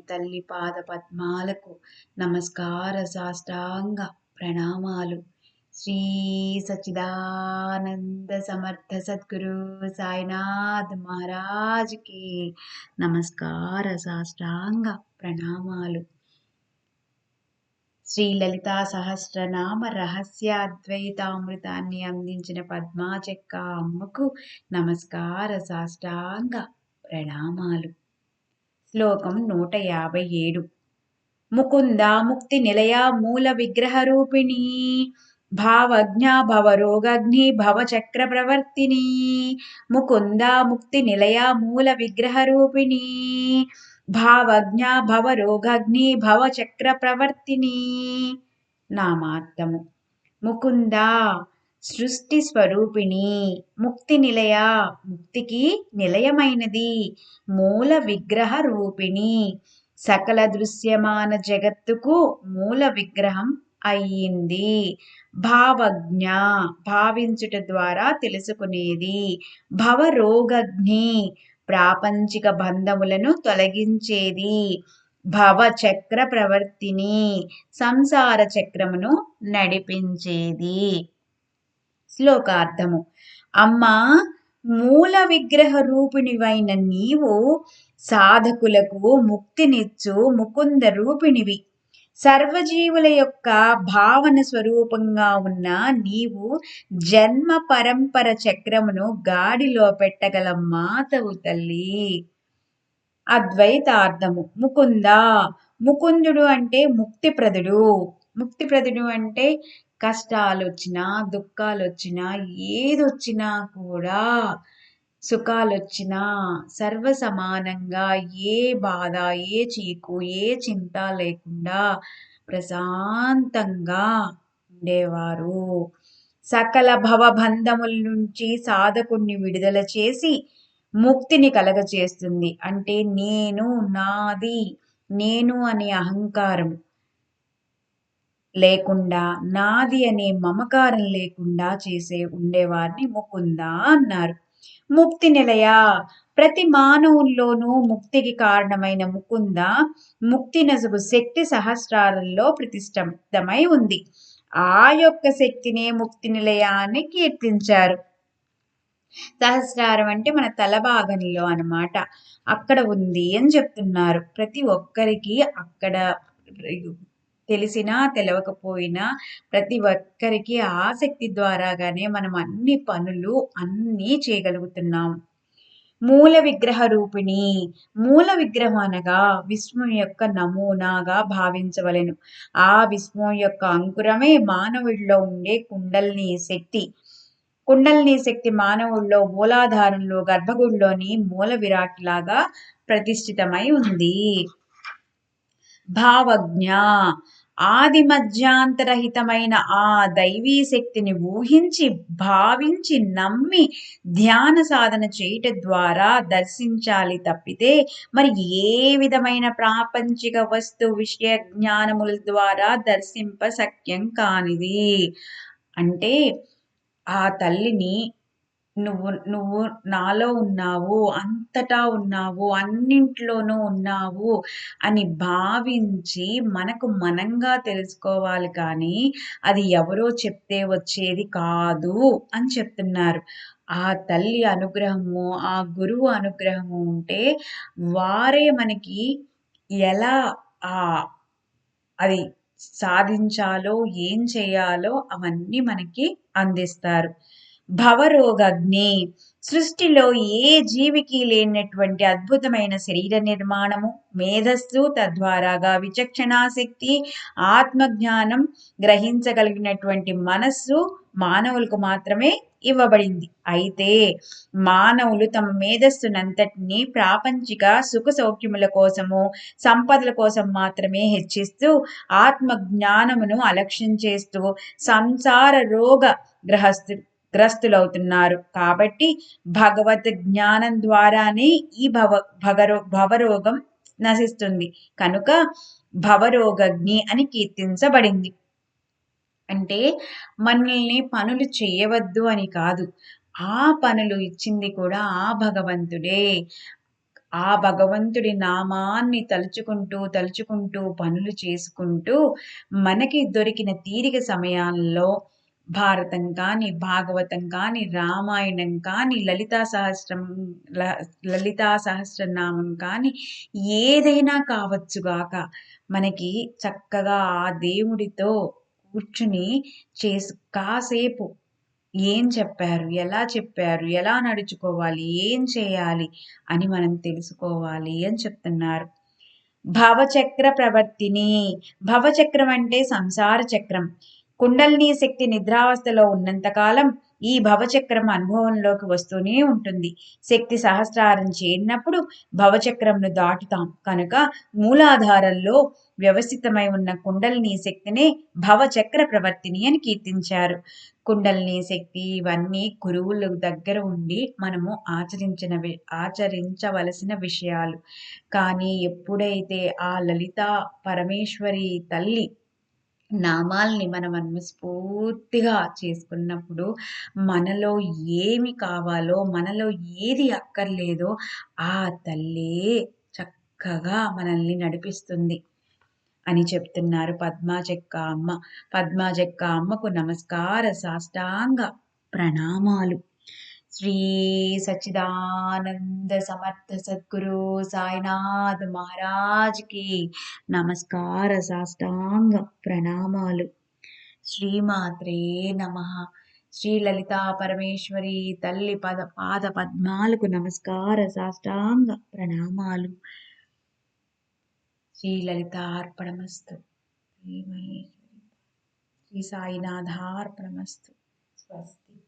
తల్లి పాద పద్మాలకు నమస్కార సాష్టాంగ ప్రణామాలు. శ్రీ సచిదానంద సమర్థ సద్గురు సాయినాథ్ మహారాజ్కి నమస్కార సాష్టాంగ ప్రణామాలు. శ్రీ లలితా సహస్రనామ రహస్య అద్వైతామృతాన్ని అందించిన పద్మాచెక్క అమ్మకు నమస్కార సాష్టాంగ ప్రణామాలు. శ్లోకం నూట యాభై ఏడు ముకుంద ముక్తి నిలయ మూల విగ్రహ రూపిణి భావజ్ఞ భవరోగగ్ని భవచక్ర ప్రవర్తిని ముకుంద ముక్తి నిలయ మూల విగ్రహ రూపిణి భావజ్ఞ భవరోగగ్ని భవచక్ర ప్రవర్తిని. నామార్థము. ముకుంద సృష్టి స్వరూపిణి. ముక్తి నిలయ. ముక్తికి నిలయమైనది. మూల విగ్రహ రూపిణి. సకల దృశ్యమాన జగత్తుకు మూల విగ్రహం అయ్యింది. భావజ్ఞ. భావించుట ద్వారా తెలుసుకునేది. భవరోగజ్ఞి. ప్రాపంచిక బంధములను తొలగించేది. భవ చక్ర ప్రవర్తిని సంసార చక్రమును నడిపించేది. శ్లోకార్థము అమ్మా మూల విగ్రహ రూపిణివైన నీవు సాధకులకు ముక్తినిచ్చు ముకుంద రూపిణివి. సర్వజీవుల యొక్క భావన స్వరూపంగా ఉన్న నీవు జన్మ పరంపర చక్రమును గాడిలో పెట్టగల మాతవు తల్లి. అద్వైతార్థము. ముకుంద. ముకుందుడు అంటే ముక్తిప్రదుడు. ముక్తిప్రదుడు అంటే కష్టాలు వచ్చినా దుఃఖాలు వచ్చినా ఏదొచ్చినా కూడా సుఖాలు వచ్చినా సర్వ సమానంగా ఏ బాధ ఏ చీకు ఏ చింత లేకుండా ప్రశాంతంగా ఉండేవారు. సకల భవబంధముల నుంచి సాధకుణ్ణి విడుదల చేసి ముక్తిని కలగచేస్తుంది. అంటే నేను నాది నేను అనే అహంకారం. లేకుండా నాది అనే మమకారం లేకుండా చేసే ఉండేవారిని ముకుంద అన్నారు. ముక్తి నిలయ? ప్రతి మానవుల్లోనూ ముక్తికి కారణమైన ముకుంద ముక్తి నసుగు శక్తి సహస్రాలలో ప్రతిష్టమై ఉంది. ఆ యొక్క శక్తినే ముక్తి నిలయాన్ని కీర్తించారు. సహస్రారం అంటే మన తల భాగంలో అనమాట అక్కడ ఉంది అని చెప్తున్నారు. ప్రతి ఒక్కరికి అక్కడ తెలిసినా తెలవకపోయినా ప్రతి ఒక్కరికి ఆసక్తి ద్వారాగానే మనం అన్ని పనులు అన్నీ చేయగలుగుతున్నాం. మూల విగ్రహ రూపిణి మూల విగ్రహం అనగా విశ్వం యొక్క నమూనాగా భావించవలెను. ఆ విశ్వం యొక్క అంకురమే మానవుడిలో ఉండే కుండల్ని శక్తి కుండల్ని శక్తి మానవుల్లో మూలాధారంలో గర్భగుడిలోని మూల విరాట్ లాగా ప్రతిష్ఠితమై ఉంది. భావజ్ఞ ఆది మధ్యాంతరహితమైన ఆ దైవీ శక్తిని ఊహించి భావించి నమ్మి ధ్యాన సాధన చేయట ద్వారా దర్శించాలి తప్పితే మరి ఏ విధమైన ప్రాపంచిక వస్తు విషయ జ్ఞానముల ద్వారా దర్శింప సఖ్యం కానిది? అంటే ఆ తల్లిని నువ్వు నువ్వు నాలో ఉన్నావు అంతటా ఉన్నావు అన్నింట్లోనూ ఉన్నావు అని భావించి మనకు మనంగా తెలుసుకోవాలి కానీ అది ఎవరో చెప్తే వచ్చేది కాదు అని చెప్తున్నారు. ఆ తల్లి అనుగ్రహము ఆ గురువు అనుగ్రహము ఉంటే వారే మనకి ఎలా ఆ అది సాధించాలో ఏం చేయాలో అవన్నీ మనకి అందిస్తారు. భవరోగగ్ని. సృష్టిలో ఏ జీవికి లేనటువంటి అద్భుతమైన శరీర నిర్మాణము? మేధస్సు తద్వారాగా విచక్షణాశక్తి ఆత్మజ్ఞానం గ్రహించగలిగినటువంటి మనస్సు మానవులకు మాత్రమే ఇవ్వబడింది. అయితే మానవులు తమ మేధస్సునంతటినీ ప్రాపంచిక సుఖ సౌఖ్యముల కోసము సంపదల కోసం మాత్రమే హెచ్చిస్తూ ఆత్మ జ్ఞానమును అలక్ష్యం చేస్తూ సంసార రోగ గ్రహస్థు గ్రస్తులవుతున్నారు. కాబట్టి భగవత్ జ్ఞానం ద్వారానే ఈ భవ భగరో భవరోగం నశిస్తుంది. కనుక భవరోగజ్ఞి అని కీర్తించబడింది. అంటే మనల్ని పనులు చేయవద్దు అని కాదు. ఆ పనులు ఇచ్చింది కూడా ఆ భగవంతుడే. ఆ భగవంతుడి నామాన్ని తలుచుకుంటూ తలుచుకుంటూ పనులు చేసుకుంటూ మనకి దొరికిన తీరిక సమయాల్లో భారతం కానీ భాగవతం కానీ రామాయణం కానీ లలితా సహస్రం లలితా సహస్రనామం కానీ ఏదైనా కావచ్చుగాక మనకి చక్కగా ఆ దేవుడితో కూర్చుని చేసు కాసేపు ఏం చెప్పారు ఎలా చెప్పారు ఎలా నడుచుకోవాలి ఏం చేయాలి అని మనం తెలుసుకోవాలి అని చెప్తున్నారు. భవచక్ర ప్రవర్తిని భవచక్రం అంటే సంసార చక్రం. కుండల్నీ శక్తి నిద్రావస్థలో ఉన్నంతకాలం ఈ భవచక్రం అనుభవంలోకి వస్తూనే ఉంటుంది. శక్తి సహస్రారం చేరినప్పుడు భవచక్రంను దాటుతాం. కనుక మూలాధారంలో వ్యవస్థితమై ఉన్న కుండలిని శక్తినే భవచక్ర ప్రవర్తిని అని కీర్తించారు. కుండలిని శక్తి ఇవన్నీ గురువుల దగ్గర ఉండి మనము ఆచరించిన ఆచరించవలసిన విషయాలు. కానీ ఎప్పుడైతే ఆ లలిత పరమేశ్వరి తల్లి నామాల్ని మనం మనస్ఫూర్తిగా చేసుకున్నప్పుడు మనలో ఏమి కావాలో మనలో ఏది అక్కర్లేదో ఆ తల్లే చక్కగా మనల్ని నడిపిస్తుంది అని చెప్తున్నారు పద్మాజక్క అమ్మ. పద్మాజక్క అమ్మకు నమస్కార సాష్టాంగ ప్రణామాలు. శ్రీ సచ్చిదానంద సమర్థ సద్గురు సాయినాథ్ మహారాజ్కి నమస్కార సాష్టాంగ ప్రణామాలు. శ్రీమాత్రే నమ. శ్రీ లలితా పరమేశ్వరి తల్లి పద పాద పద్మాలకు నమస్కార సాష్టాంగ ప్రణామాలు. శ్రీ లలితార్పణమస్తు. శ్రీ శ్రీ సాయినాథార్పణమస్తు. స్వస్తి.